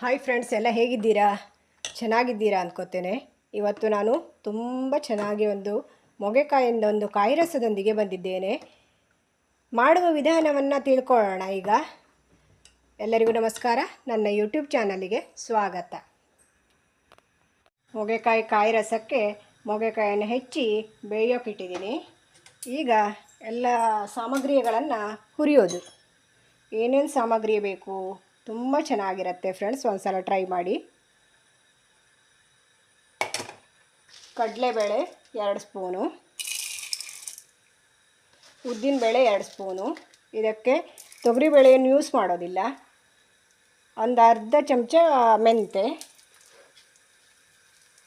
Hi friends ಎಲ್ಲ ಹೇಗಿದ್ದೀರಾ? ಚೆನ್ನಾಗಿದ್ದೀರಾ ಅಂದ್ಕೋತೇನೆ ಇವತ್ತು ನಾನು ತುಂಬ ಚೆನ್ನಾಗಿ ಒಂದು ಮೊಗೆಕಾಯಿಂದ ಒಂದು ಕಾಯಿ ರಸದೊಂದಿಗೆ ಬಂದಿದ್ದೇನೆ. ಮಾಡುವ ವಿಧಾನವನ್ನು ತಿಳ್ಕೊಳ್ಳೋಣ ಈಗ. ಎಲ್ಲರಿಗೂ ನಮಸ್ಕಾರ. ನನ್ನ ಯೂಟ್ಯೂಬ್ ಚಾನಲಿಗೆ ಸ್ವಾಗತ. ಮೊಗೆಕಾಯಿ ಕಾಯಿ ರಸಕ್ಕೆ ಮೊಗೆಕಾಯನ್ನು ಹೆಚ್ಚಿ ಬೇಯೋಕ್ಕಿಟ್ಟಿದ್ದೀನಿ ಈಗ ಎಲ್ಲ ಸಾಮಗ್ರಿಗಳನ್ನು ಹುರಿಯೋದು. ಏನೇನು ಸಾಮಗ್ರಿ ಬೇಕು? ತುಂಬ ಚೆನ್ನಾಗಿರುತ್ತೆ ಫ್ರೆಂಡ್ಸ್, ಒಂದ್ಸಲ ಟ್ರೈ ಮಾಡಿ. ಕಡಲೆಬೇಳೆ ಎರಡು ಸ್ಪೂನು. ಉದ್ದಿನಬೇಳೆ ಎರಡು ಸ್ಪೂನು. ಇದಕ್ಕೆ ತೊಗರಿಬೇಳೆಯನ್ನು ಯೂಸ್ ಮಾಡೋದಿಲ್ಲ. ಒಂದು ಅರ್ಧ ಚಮಚ ಮೆಂತೆ,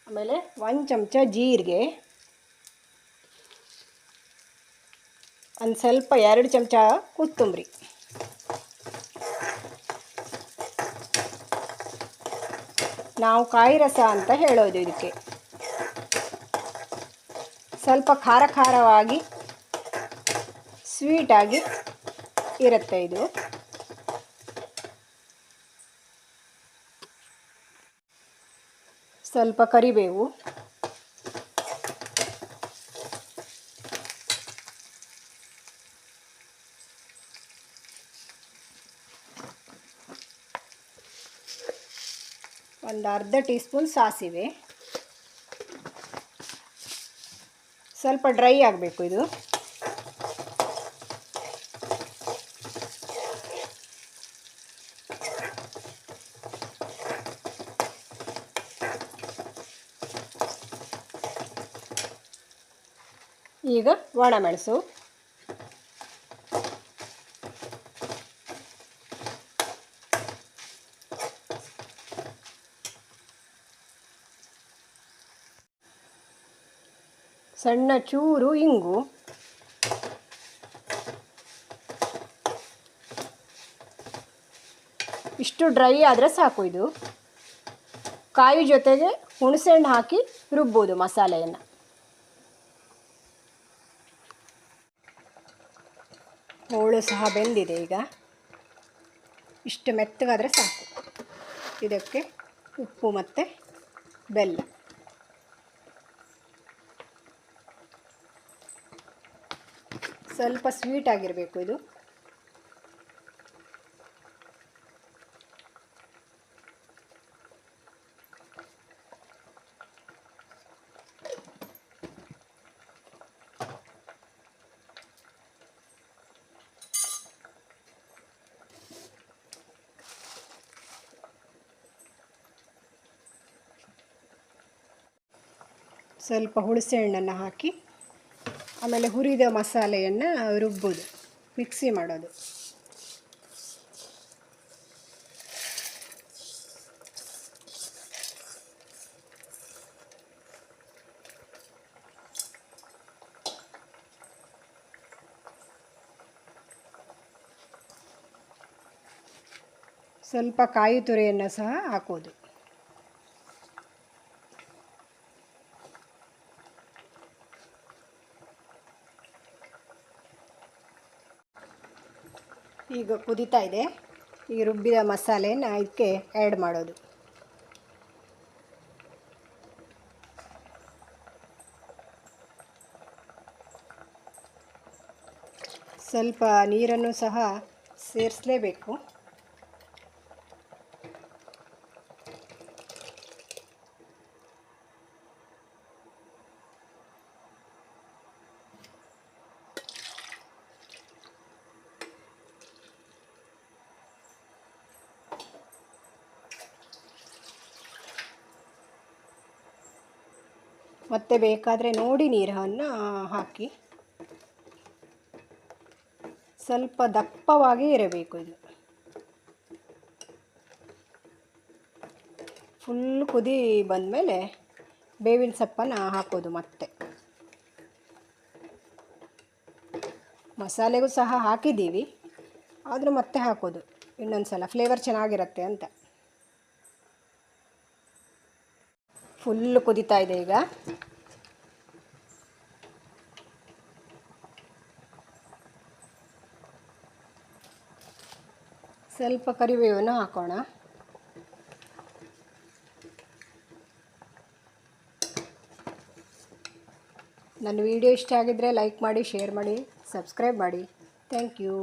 ಆಮೇಲೆ ಒಂದು ಚಮಚ ಜೀರಿಗೆ, ಒಂದು ಸ್ವಲ್ಪ ಎರಡು ಚಮಚ ಕೊತ್ತಂಬರಿ. ನಾವು ಕಾಯಿ ರಸ ಅಂತ ಹೇಳೋದು ಇದಕ್ಕೆ. ಸ್ವಲ್ಪ ಖಾರ ಖಾರವಾಗಿ ಸ್ವೀಟಾಗಿ ಇರುತ್ತೆ ಇದು. ಸ್ವಲ್ಪ ಕರಿಬೇವು. ಒಂದು ಅರ್ಧ ಟೀ ಸ್ಪೂನ್ ಸಾಸಿವೆ. ಸ್ವಲ್ಪ ಡ್ರೈ ಆಗಬೇಕು ಇದು. ಈಗ ಒಣಮೆಣಸು ಸಣ್ಣ ಚೂರು ಇಂಗು. ಇಷ್ಟು ಡ್ರೈ ಆದರೆ ಸಾಕು ಇದು. ಕಾಯಿ ಜೊತೆಗೆ ಹುಣಸೆಹಣ್ಣು ಹಾಕಿ ರುಬ್ಬೋದು ಮಸಾಲೆಯನ್ನು. ಹೋಳು ಸಹ ಬೆಂದಿದೆ ಈಗ. ಇಷ್ಟು ಮೆತ್ತಗಾದರೆ ಸಾಕು. ಇದಕ್ಕೆ ಉಪ್ಪು ಮತ್ತು ಬೆಲ್ಲ. ಸ್ವಲ್ಪ ಸ್ವೀಟ್ ಆಗಿರಬೇಕು ಇದು. ಸ್ವಲ್ಪ ಹುಣಸೆ ಹಣ್ಣನ್ನು ಹಾಕಿ ಆಮೇಲೆ ಹುರಿದ ಮಸಾಲೆಯನ್ನು ರುಬ್ಬೋದು ಮಿಕ್ಸಿ ಮಾಡೋದು. ಸ್ವಲ್ಪ ಕಾಯಿ ತುರಿಯನ್ನು ಸಹ ಹಾಕೋದು. ಈಗ ಕುದೀತಾ ಇದೆ. ಈ ರುಬ್ಬಿದ ಮಸಾಲೆನ ಇದಕ್ಕೆ ಆ್ಯಡ್ ಮಾಡೋದು. ಸ್ವಲ್ಪ ನೀರನ್ನು ಸಹ ಸೇರಿಸಲೇಬೇಕು. ಮತ್ತೆ ಬೇಕಾದರೆ ನೋಡಿ ನೀರನ್ನು ಹಾಕಿ. ಸ್ವಲ್ಪ ದಪ್ಪವಾಗಿ ಇರಬೇಕು ಇದು. ಫುಲ್ ಕುದಿ ಬಂದಮೇಲೆ ಬೇವಿನ ಸೊಪ್ಪನ್ನು ಹಾಕೋದು ಮತ್ತೆ. ಮಸಾಲೆಗೂ ಸಹ ಹಾಕಿದ್ದೀವಿ, ಆದರೂ ಮತ್ತೆ ಹಾಕೋದು. ಇನ್ನೊಂದು ಸಲ ಫ್ಲೇವರ್ ಚೆನ್ನಾಗಿರುತ್ತೆ ಅಂತ. ಫುಲ್ ಕುದಿತಾ ಇದೆ ಈಗ. ಸ್ವಲ್ಪ ಕರಿಬೇವನ್ನು ಹಾಕೋಣ. ನನ್ನ ವಿಡಿಯೋ ಇಷ್ಟ ಆಗಿದ್ರೆ ಲೈಕ್ ಮಾಡಿ, ಶೇರ್ ಮಾಡಿ, ಸಬ್ಸ್ಕ್ರೈಬ್ ಮಾಡಿ. Thank you.